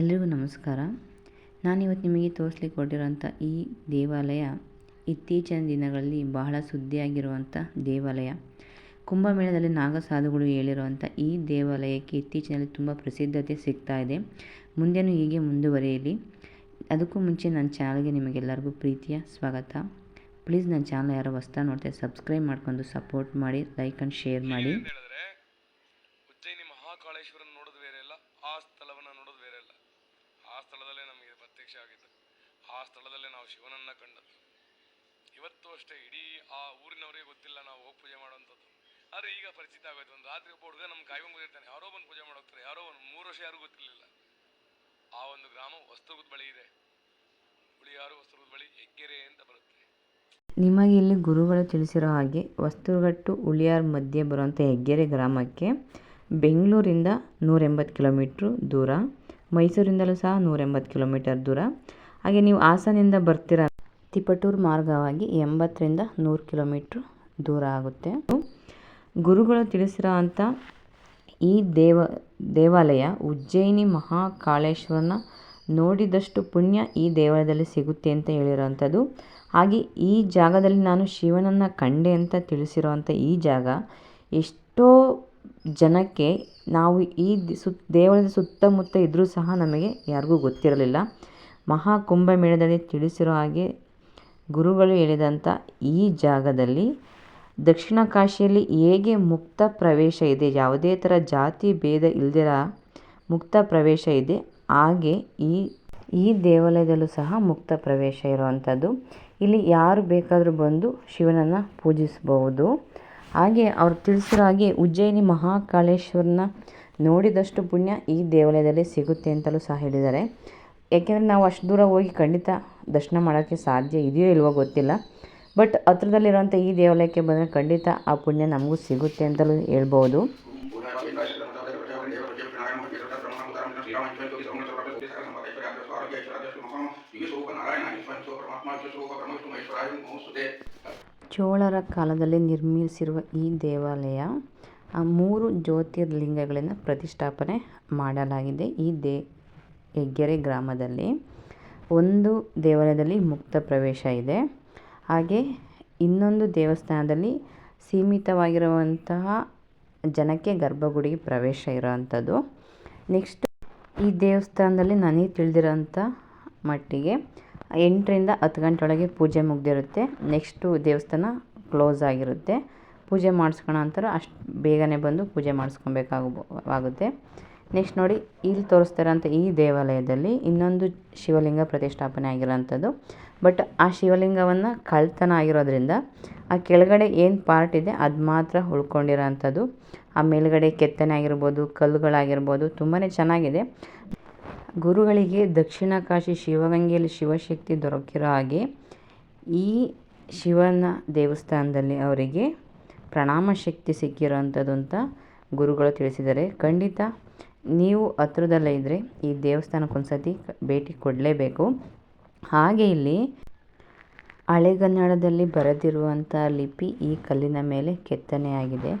ಎಲ್ರಿಗೂ ನಮಸ್ಕಾರ. ನಾನಿವತ್ತು ನಿಮಗೆ ತೋರಿಸ್ಲಿಕ್ಕೆ ಹೊರಟಿರೋಂಥ ಈ ದೇವಾಲಯ ಇತ್ತೀಚಿನ ದಿನಗಳಲ್ಲಿ ಬಹಳ ಸುದ್ದಿಯಾಗಿರುವಂಥ ದೇವಾಲಯ. ಕುಂಭಮೇಳದಲ್ಲಿ ನಾಗಸಾಧುಗಳು ಹೇಳಿರುವಂಥ ಈ ದೇವಾಲಯಕ್ಕೆ ಇತ್ತೀಚಿನಲ್ಲಿ ತುಂಬ ಪ್ರಸಿದ್ಧತೆ ಸಿಗ್ತಾ ಇದೆ. ಮುಂದೆನೂ ಹೀಗೆ ಮುಂದುವರಿಯಲಿ. ಅದಕ್ಕೂ ಮುಂಚೆ ನನ್ನ ಚಾನಲ್ಗೆ ನಿಮಗೆಲ್ಲರಿಗೂ ಪ್ರೀತಿಯ ಸ್ವಾಗತ. ಪ್ಲೀಸ್ ನನ್ನ ಚಾನಲ್ ಯಾರೋ ಹೊಸ್ತಾ ನೋಡ್ತಾರೆ ಸಬ್ಸ್ಕ್ರೈಬ್ ಮಾಡ್ಕೊಂಡು ಸಪೋರ್ಟ್ ಮಾಡಿ, ಲೈಕ್ ಆ್ಯಂಡ್ ಶೇರ್ ಮಾಡಿ. ಮಹಾಕಾಳೇಶ್ವರನ ನೋಡೋದು ಬೇರೆ ಇಲ್ಲ. ಆ ಸ್ಥಳವನ್ನ ನೋಡೋದು ಬೇರೆ ಇಲ್ಲ. ಆ ಸ್ಥಳದಲ್ಲೇ ನಮಗೆ ಪ್ರತ್ಯಕ್ಷ ಆಗಿದ್ದು. ಆ ಸ್ಥಳದಲ್ಲೇ ನಾವು ಶಿವನನ್ನ ಕಂಡದ್ದು. ಇವತ್ತು ಅಷ್ಟೇ, ಇಡೀ ಆ ಊರಿನವರಿಗೆ ಗೊತ್ತಿಲ್ಲ ನಾವು ಹೋಗಿ ಪೂಜೆ ಮಾಡುವಂಥದ್ದು. ಆದರೆ ಈಗ ಪರಿಚಿತ ಆಗೋಯ್ತು. ಒಂದು ರಾತ್ರಿ ಒಬ್ಬ ಹುಡುಗ ನಮ್ಮ ಕಾಯ್ಕೊಂಡು ಬಂದಿರ್ತಾನೆ ಯಾರೋ ಬಂದು ಪೂಜೆ ಮಾಡೋಗ್ತಾರೆ ಯಾರೋ ಒಂದು ಮೂರು ವರ್ಷ ಯಾರು ಗೊತ್ತಿರಲಿಲ್ಲ. ಆ ಒಂದು ಗ್ರಾಮ ವಸ್ತುಗುದ್ ಬಳಿ ಇದೆ. ಹುಳಿಯಾರು ವಸ್ತುಗುದ್ ಬಳಿ? ಹೆಗ್ಗೆರೆ ಅಂತ ಬರುತ್ತೆ. ನಿಮಗೆ ಇಲ್ಲಿ ಗುರುಗಳು ತಿಳಿಸಿರೋ ಹಾಗೆ, ವಸ್ತುಗಟ್ಟು ಉಳಿಯಾರ್ ಮಧ್ಯೆ ಬರುವಂಥ ಹೆಗ್ಗೆರೆ ಗ್ರಾಮಕ್ಕೆ ಬೆಂಗಳೂರಿಂದ ನೂರೆಂಬತ್ತು ಕಿಲೋಮೀಟ್ರು ದೂರ, ಮೈಸೂರಿಂದಲೂ ಸಹ ನೂರೆಂಬತ್ತು ಕಿಲೋಮೀಟರ್ ದೂರ. ಹಾಗೆ ನೀವು ಹಾಸನಿಂದ ಬರ್ತೀರ ತಿಪಟೂರು ಮಾರ್ಗವಾಗಿ ಎಂಬತ್ತರಿಂದ ನೂರು ಕಿಲೋಮೀಟ್ರು ದೂರ ಆಗುತ್ತೆ. ಗುರುಗಳು ತಿಳಿಸಿರೋ ಅಂಥ ಈ ದೇವ, ದೇವಾಲಯ ಉಜ್ಜಯಿನಿ ಮಹಾಕಾಳೇಶ್ವರನ ನೋಡಿದಷ್ಟು ಪುಣ್ಯ ಈ ದೇವಾಲಯದಲ್ಲಿ ಸಿಗುತ್ತೆ ಅಂತ ಹೇಳಿರೋವಂಥದ್ದು ಹಾಗೆ ಈ ಜಾಗದಲ್ಲಿ ನಾನು ಶಿವನನ್ನು ಕಂಡೆ ಅಂತ ತಿಳಿಸಿರೋವಂಥ ಈ ಜಾಗ ಎಷ್ಟೋ ಜನಕ್ಕೆ ನಾವು ಈ ಸುತ್ತ ದೇವಾಲಯದ ಸುತ್ತಮುತ್ತ ಇದ್ದರೂ ಸಹ ನಮಗೆ ಯಾರಿಗೂ ಗೊತ್ತಿರಲಿಲ್ಲ. ಮಹಾಕುಂಭಮೇಳದಲ್ಲಿ ತಿಳಿಸಿರೋ ಹಾಗೆ ಗುರುಗಳು ಹೇಳಿದಂಥ ಈ ಜಾಗದಲ್ಲಿ ದಕ್ಷಿಣ ಕಾಶಿಯಲ್ಲಿ ಹೇಗೆ ಮುಕ್ತ ಪ್ರವೇಶ ಇದೆ, ಯಾವುದೇ ಥರ ಜಾತಿ ಭೇದ ಇಲ್ದಿರ ಮುಕ್ತ ಪ್ರವೇಶ ಇದೆ, ಹಾಗೆ ಈ ಈ ದೇವಾಲಯದಲ್ಲೂ ಸಹ ಮುಕ್ತ ಪ್ರವೇಶ ಇರುವಂಥದ್ದು ಇಲ್ಲಿ ಯಾರು ಬೇಕಾದರೂ ಬಂದು ಶಿವನನ್ನು ಪೂಜಿಸಬಹುದು. ಹಾಗೆ ಅವ್ರು ತಿಳಿಸಿರೋ ಹಾಗೆ ಉಜ್ಜಯಿನಿ ಮಹಾಕಾಳೇಶ್ವರನ ನೋಡಿದಷ್ಟು ಪುಣ್ಯ ಈ ದೇವಾಲಯದಲ್ಲಿ ಸಿಗುತ್ತೆ ಅಂತಲೂ ಸಹ ಹೇಳಿದ್ದಾರೆ. ಯಾಕೆಂದರೆ ನಾವು ಅಷ್ಟು ದೂರ ಹೋಗಿ ಖಂಡಿತ ದರ್ಶನ ಮಾಡೋಕ್ಕೆ ಸಾಧ್ಯ ಇದೆಯೋ ಇಲ್ವೋ ಗೊತ್ತಿಲ್ಲ. ಬಟ್ ಹತ್ರದಲ್ಲಿರುವಂಥ ಈ ದೇವಾಲಯಕ್ಕೆ ಬಂದರೆ ಖಂಡಿತ ಆ ಪುಣ್ಯ ನಮಗೂ ಸಿಗುತ್ತೆ ಅಂತಲೂ ಹೇಳ್ಬೋದು. ಚೋಳರ ಕಾಲದಲ್ಲಿ ನಿರ್ಮಿಸಿರುವ ಈ ದೇವಾಲಯ, ಆ ಮೂರು ಜ್ಯೋತಿರ್ಲಿಂಗಗಳನ್ನು ಪ್ರತಿಷ್ಠಾಪನೆ ಮಾಡಲಾಗಿದೆ. ಈ ದೇ, ಹೆಗ್ಗೆರೆ ಗ್ರಾಮದಲ್ಲಿ ಒಂದು ದೇವಾಲಯದಲ್ಲಿ ಮುಕ್ತ ಪ್ರವೇಶ ಇದೆ. ಹಾಗೆ ಇನ್ನೊಂದು ದೇವಸ್ಥಾನದಲ್ಲಿ ಸೀಮಿತವಾಗಿರುವಂತಹ ಜನಕ್ಕೆ ಗರ್ಭಗುಡಿಗೆ ಪ್ರವೇಶ ಇರೋವಂಥದ್ದು. ನೆಕ್ಸ್ಟ್ ಈ ದೇವಸ್ಥಾನದಲ್ಲಿ ನನಗೆ ತಿಳಿದಿರೋಂಥ ಮಟ್ಟಿಗೆ ಎಂಟರಿಂದ ಹತ್ತು ಗಂಟೆ ಒಳಗೆ ಪೂಜೆ ಮುಗಿದಿರುತ್ತೆ. ನೆಕ್ಸ್ಟು ದೇವಸ್ಥಾನ ಕ್ಲೋಸ್ ಆಗಿರುತ್ತೆ. ಪೂಜೆ ಮಾಡಿಸ್ಕೊಳೋ ಅಂತಾರೆ ಅಷ್ಟು ಬೇಗನೆ ಬಂದು ಪೂಜೆ ಮಾಡಿಸ್ಕೊಬೇಕಾಗ ಆಗುತ್ತೆ ನೆಕ್ಸ್ಟ್ ನೋಡಿ, ಇಲ್ಲಿ ತೋರಿಸ್ತಾರಂಥ ಈ ದೇವಾಲಯದಲ್ಲಿ ಇನ್ನೊಂದು ಶಿವಲಿಂಗ ಪ್ರತಿಷ್ಠಾಪನೆ ಆಗಿರೋಂಥದ್ದು. ಬಟ್ ಆ ಶಿವಲಿಂಗವನ್ನು ಕಳ್ತನ ಆಗಿರೋದ್ರಿಂದ ಆ ಕೆಳಗಡೆ ಏನು ಪಾರ್ಟ್ ಇದೆ ಅದು ಮಾತ್ರ ಉಳ್ಕೊಂಡಿರೋ ಅಂಥದ್ದು ಆ ಮೇಲುಗಡೆ ಕೆತ್ತನೆ ಆಗಿರ್ಬೋದು, ಕಲ್ಲುಗಳಾಗಿರ್ಬೋದು ತುಂಬಾ ಚೆನ್ನಾಗಿದೆ. ಗುರುಗಳಿಗೆ ದಕ್ಷಿಣ ಕಾಶಿ ಶಿವಗಂಗೆಯಲ್ಲಿ ಶಿವಶಕ್ತಿ ದೊರಕಿರೋ ಹಾಗೆ ಈ ಶಿವನ ದೇವಸ್ಥಾನದಲ್ಲಿ ಅವರಿಗೆ ಪ್ರಣಾಮ ಶಕ್ತಿ ಸಿಕ್ಕಿರೋವಂಥದ್ದು ಅಂತ ಗುರುಗಳು ತಿಳಿಸಿದ್ದಾರೆ. ಖಂಡಿತ ನೀವು ಹತ್ರದಲ್ಲೇ ಇದ್ದರೆ ಈ ದೇವಸ್ಥಾನಕ್ಕೆ ಒಂದು ಸತಿ ಭೇಟಿ ಕೊಡಲೇಬೇಕು. ಹಾಗೆ ಇಲ್ಲಿ ಹಳೆಗನ್ನಡದಲ್ಲಿ ಬರೆದಿರುವಂಥ ಲಿಪಿ ಈ ಕಲ್ಲಿನ ಮೇಲೆ ಕೆತ್ತನೆಯಾಗಿದೆ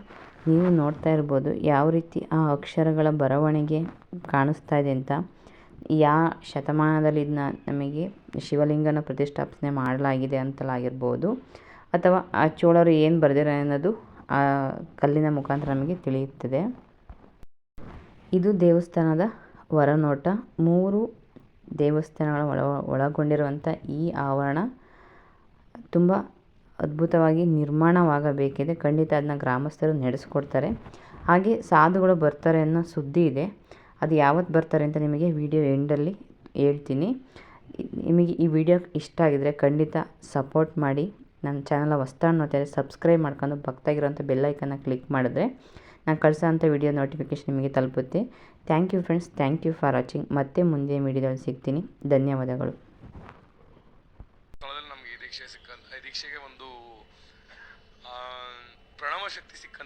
ನೀವು ನೋಡ್ತಾ ಇರ್ಬೋದು ಯಾವ ರೀತಿ ಆ ಅಕ್ಷರಗಳ ಬರವಣಿಗೆ ಕಾಣಿಸ್ತಾ ಇದೆ ಅಂತ. ಯಾ ಶತಮಾನದಲ್ಲಿ ಇದನ್ನ ನಮಗೆ ಶಿವಲಿಂಗನ ಪ್ರತಿಷ್ಠಾಪನೆ ಮಾಡಲಾಗಿದೆ ಅಂತಲಾಗಿರ್ಬೋದು. ಅಥವಾ ಆ ಚೋಳರು ಏನು ಬರೆದಿರೋ ಅನ್ನೋದು ಆ ಕಲ್ಲಿನ ಮುಖಾಂತರ ನಮಗೆ ತಿಳಿಯುತ್ತದೆ. ಇದು ದೇವಸ್ಥಾನದ ಹೊರನೋಟ. ಮೂರು ದೇವಸ್ಥಾನಗಳ ಒಳ ಒಳಗೊಂಡಿರುವಂಥ ಈ ಆವರಣ ತುಂಬ ಅದ್ಭುತವಾಗಿ ನಿರ್ಮಾಣವಾಗಬೇಕಿದೆ. ಖಂಡಿತ ಅದನ್ನ ಗ್ರಾಮಸ್ಥರು ನಡೆಸ್ಕೊಡ್ತಾರೆ. ಹಾಗೆ ಸಾಧುಗಳು ಬರ್ತಾರೆ ಅನ್ನೋ ಸುದ್ದಿ ಇದೆ. ಅದು ಯಾವತ್ತು ಬರ್ತಾರೆ ಅಂತ ನಿಮಗೆ ವಿಡಿಯೋ ಎಂಡಲ್ಲಿ ಹೇಳ್ತೀನಿ. ನಿಮಗೆ ಈ ವಿಡಿಯೋ ಇಷ್ಟ ಆಗಿದರೆ ಖಂಡಿತ ಸಪೋರ್ಟ್ ಮಾಡಿ. ನನ್ನ ಚಾನಲ್ ಹೊಸ್ತಾಗಿ ನೋಡ್ತಾರೆ ಸಬ್ಸ್ಕ್ರೈಬ್ ಮಾಡ್ಕೊಂಡು ಪಕ್ಕದಾಗಿರೋಂಥ ಬೆಲ್ಲೈಕನ್ನ ಕ್ಲಿಕ್ ಮಾಡಿದ್ರೆ ನಾನು ಕಳಿಸೋಂಥ ವಿಡಿಯೋ ನೋಟಿಫಿಕೇಶನ್ ನಿಮಗೆ ತಲುಪುತ್ತೆ. Thank you friends, thank you for watching. ಮತ್ತೆ ಮುಂದೆ ವಿಡಿಯೋದಲ್ಲಿ ಸಿಗ್ತೀನಿ. ಧನ್ಯವಾದಗಳು. ಒಂದು ಪ್ರಣವ ಶಕ್ತಿ ಸಿಕ್ಕ